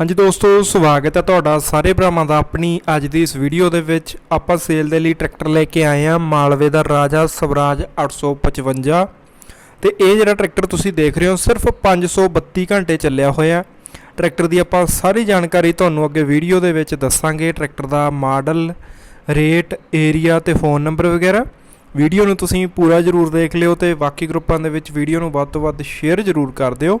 ਹਾਂਜੀ ਦੋਸਤੋ, ਸਵਾਗਤ ਹੈ ਤੁਹਾਡਾ ਸਾਰੇ ਭਰਾਵਾਂ ਦਾ ਆਪਣੀ ਅੱਜ ਦੀ ਇਸ ਵੀਡੀਓ ਦੇ ਵਿੱਚ। ਆਪਾਂ ਸੇਲ ਦੇ ਲਈ ਟਰੈਕਟਰ ਲੈ ਕੇ ਆਏ ਹਾਂ, ਮਾਲਵੇ ਦਾ ਰਾਜਾ ਸਵਰਾਜ 855 ਤੇ ਇਹ ਜਿਹੜਾ ਟਰੈਕਟਰ ਤੁਸੀਂ ਦੇਖ ਰਹੇ ਹੋ, ਸਿਰਫ 532 ਘੰਟੇ ਚੱਲਿਆ ਹੋਇਆ ਟਰੈਕਟਰ ਦੀ ਆਪਾਂ ਸਾਰੀ ਜਾਣਕਾਰੀ ਤੁਹਾਨੂੰ ਅੱਗੇ ਵੀਡੀਓ ਦੇ ਵਿੱਚ ਦੱਸਾਂਗੇ। ਟਰੈਕਟਰ ਦਾ ਮਾਡਲ ਰੇਟ ਏਰੀਆ ਤੇ ਫੋਨ ਨੰਬਰ ਵਗੈਰਾ। ਵੀਡੀਓ ਨੂੰ ਤੁਸੀਂ ਪੂਰਾ ਜ਼ਰੂਰ ਦੇਖ ਲਿਓ ਤੇ ਬਾਕੀ ਗਰੁੱਪਾਂ ਦੇ ਵਿੱਚ ਵੀਡੀਓ ਨੂੰ ਵੱਧ ਤੋਂ ਵੱਧ ਸ਼ੇਅਰ ਜ਼ਰੂਰ ਕਰ ਦਿਓ।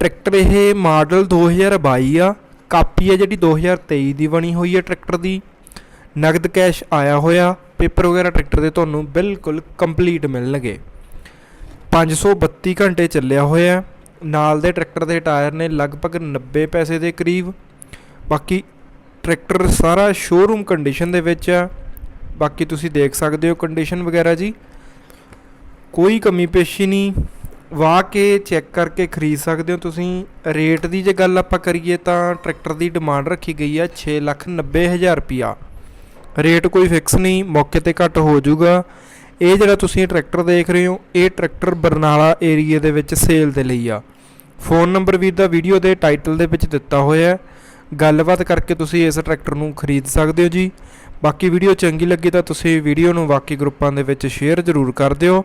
ਟਰੈਕਟਰ ਇਹ ਮਾਡਲ 2022 ਆ। ਕਾਪੀ ਹੈ ਜਿਹੜੀ 2023 ਦੀ ਬਣੀ ਹੋਈ ਹੈ ਟਰੈਕਟਰ ਦੀ। ਨਗਦ ਕੈਸ਼ ਆਇਆ ਹੋਇਆ। ਪੇਪਰ ਵਗੈਰਾ ਟਰੈਕਟਰ ਦੇ ਤੁਹਾਨੂੰ ਬਿਲਕੁਲ ਕੰਪਲੀਟ ਮਿਲਣਗੇ। 532 ਘੰਟੇ ਚੱਲਿਆ ਹੋਇਆ। ਨਾਲ ਦੇ ਟਰੈਕਟਰ ਦੇ ਟਾਇਰ ਨੇ ਲਗਭਗ 90 ਪੈਸੇ ਦੇ ਕਰੀਬ। ਬਾਕੀ ਟਰੈਕਟਰ ਸਾਰਾ ਸ਼ੋਰੂਮ ਕੰਡੀਸ਼ਨ ਦੇ ਵਿੱਚ ਆ। ਬਾਕੀ ਤੁਸੀਂ ਦੇਖ ਸਕਦੇ ਹੋ ਕੰਡੀਸ਼ਨ ਵਗੈਰਾ ਜੀ। ਕੋਈ ਕਮੀ ਪੇਸ਼ੀ ਨਹੀਂ। ਵਾਹ ਕੇ ਚੈੱਕ ਕਰਕੇ ਖਰੀਦ ਸਕਦੇ ਹੋ ਤੁਸੀਂ। ਰੇਟ ਦੀ ਜੇ ਗੱਲ ਆਪਾਂ ਕਰੀਏ ਤਾਂ ਟਰੈਕਟਰ ਦੀ ਡਿਮਾਂਡ ਰੱਖੀ ਗਈ ਹੈ 6,90,000 ਰੁਪਿਆ ਰੇਟ ਕੋਈ ਫਿਕਸ ਨਹੀਂ ਮੌਕੇ ਤੇ ਘੱਟ ਹੋ ਜਾਊਗਾ। ਇਹ ਜਿਹੜਾ ਤੁਸੀਂ ਟਰੈਕਟਰ ਦੇਖ ਰਹੇ ਹੋ ਇਹ ਟਰੈਕਟਰ ਬਰਨਾਲਾ ਏਰੀਆ ਦੇ ਵਿੱਚ ਸੇਲ ਦੇ ਲਈ ਆ। ਫੋਨ ਨੰਬਰ ਵੀ ਦਾ ਵੀਡੀਓ ਦੇ ਟਾਈਟਲ ਦੇ ਵਿੱਚ ਦਿੱਤਾ ਹੋਇਆ ਹੈ। ਗੱਲਬਾਤ ਕਰਕੇ ਤੁਸੀਂ ਇਸ ਟਰੈਕਟਰ ਨੂੰ ਖਰੀਦ ਸਕਦੇ ਹੋ ਜੀ। ਬਾਕੀ ਵੀਡੀਓ ਚੰਗੀ ਲੱਗੀ ਤਾਂ ਤੁਸੀਂ ਵੀਡੀਓ ਨੂੰ ਬਾਕੀ ਗਰੁੱਪਾਂ ਦੇ ਵਿੱਚ ਸ਼ੇਅਰ ਜ਼ਰੂਰ ਕਰ ਦਿਓ।